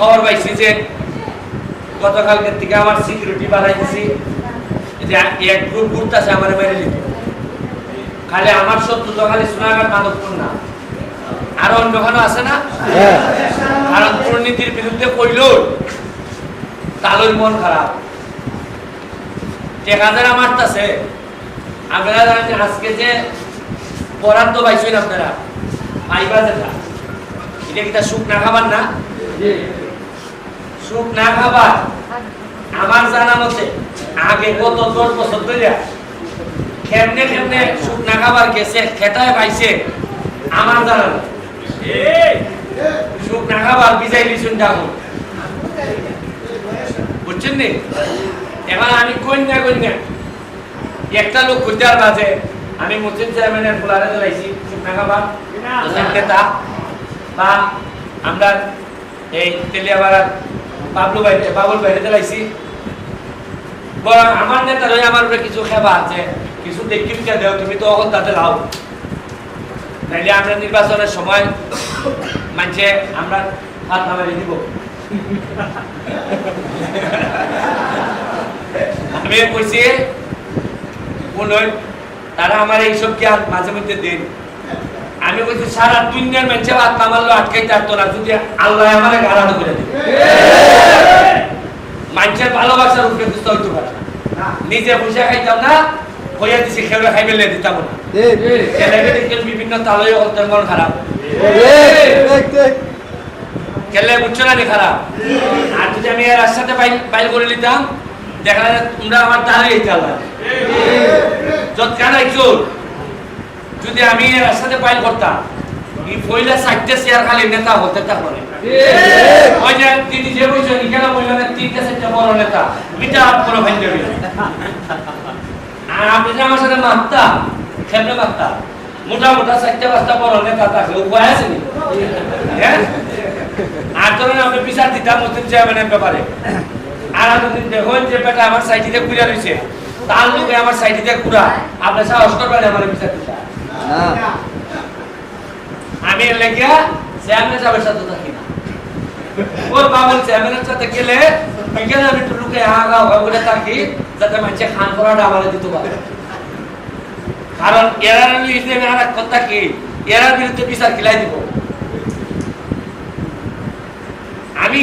খবর পাইছি যে গতকালকের থেকে আমার সিকিউরিটি বাড়াইছি যে এক গ্রুপ ঘুরতেছে আমার মেরে নিতে খালি আমার শত্রু তো খালি সোনাঘাট মাধবপুর না। আরও অন্যখানে আছে না? কারণ দুর্নীতির বিরুদ্ধে কইল তালই মন খারাপ। টেকা যারা মারতাছে আপনারা জানেন যে আজকে যে বরাদ্দ পাইছেন আপনারা পাইবা যেটা। এটা কি তা সুখ না খাবার না? সুখ না খাবার আমার জানা মতে আগে কত দশ বছর ধরে কেমনে কেমনে সুখ না খাবার গেছে খেটায় পাইছে আমার জানা সুখ না খাবার বিজাই লিছুন ডাকুন বুঝছেন নি? এবার আমি কন্যা কন্যা একটা লোক খুঁজার মাঝে আমি মুসলিম চেয়ারম্যানের ফুলারে দিলাইছি সুখ না খাবার। নেতা বা আমরা এই তেলিয়াবাড়ার বাবলু বাইরে বাবুল বাইরে দিলাইছি বরং আমার নেতা রয়ে আমার কিছু খেবা আছে, কিছু দেখি কে দেও, তুমি তো অকল তাতে লাও। তাইলে আমরা নির্বাচনের সময় মানছে আমরা হাত নামারি দিব। আমি কইছি তারা আমার এইসব জ্ঞান মাঝে মধ্যে দিন? আমি বলছি, সারা দুনিয়ার মানুষের হাত নামারলো আটকাইতে পারতো না যদি আল্লাহ আমার গাড়ানো করে দিবে মানুষের ভালোবাসার উপরে বুঝতে হইতে পারে। নিজে বসে খাইতাম না, হইয়া দিছি খেলে খাইবে লে দিতাম না। বিভিন্ন তালয় হতেন মন খারাপ। কেলে বুঝছ না খারাপ? আর যদি আমি এর সাথে বাইল করে নিতাম, দেখা তোমরা আমার দাঁড়িয়ে দিতে আল্লাহ। যত কেন চোর যদি আমি এর সাথে বাইল করতাম এই পয়লা চারটে চেয়ার খালি নেতা হতে তারপরে। ওই যে তিনি যে বলছেন এখানে বললেন তিনটা চারটা বড় নেতা মিটা বড় ভাই দেবে আর আপনি যে আমার সাথে মারতা খেমনে মারতা মোটা মোটা চারটা পাঁচটা বড় নেতা থাকলে উপায় আছে নি? হ্যাঁ? আর ধরেন আপনি বিচার দিতাম মুসলিম চেয়ারম্যানের ব্যাপারে। আর আমি দেখুন যে বেটা আমার সাইটিতে ঘুরে রয়েছে তার লোকে আমার সাইটিতে ঘুরা আপনি সাহস করবেন আমার বিচার দিতা আমি এর লেগিয়া চেয়ারম্যান সাহেবের সাথে থাকি না। ওর বাবুল চেয়ারম্যানের সাথে গেলে বিকেলে আমি একটু লুকে হাগা করে থাকি, যাতে মানুষে খান করাটা আমার দিতে পারে। কারণ আমি ইসলামে আর আমি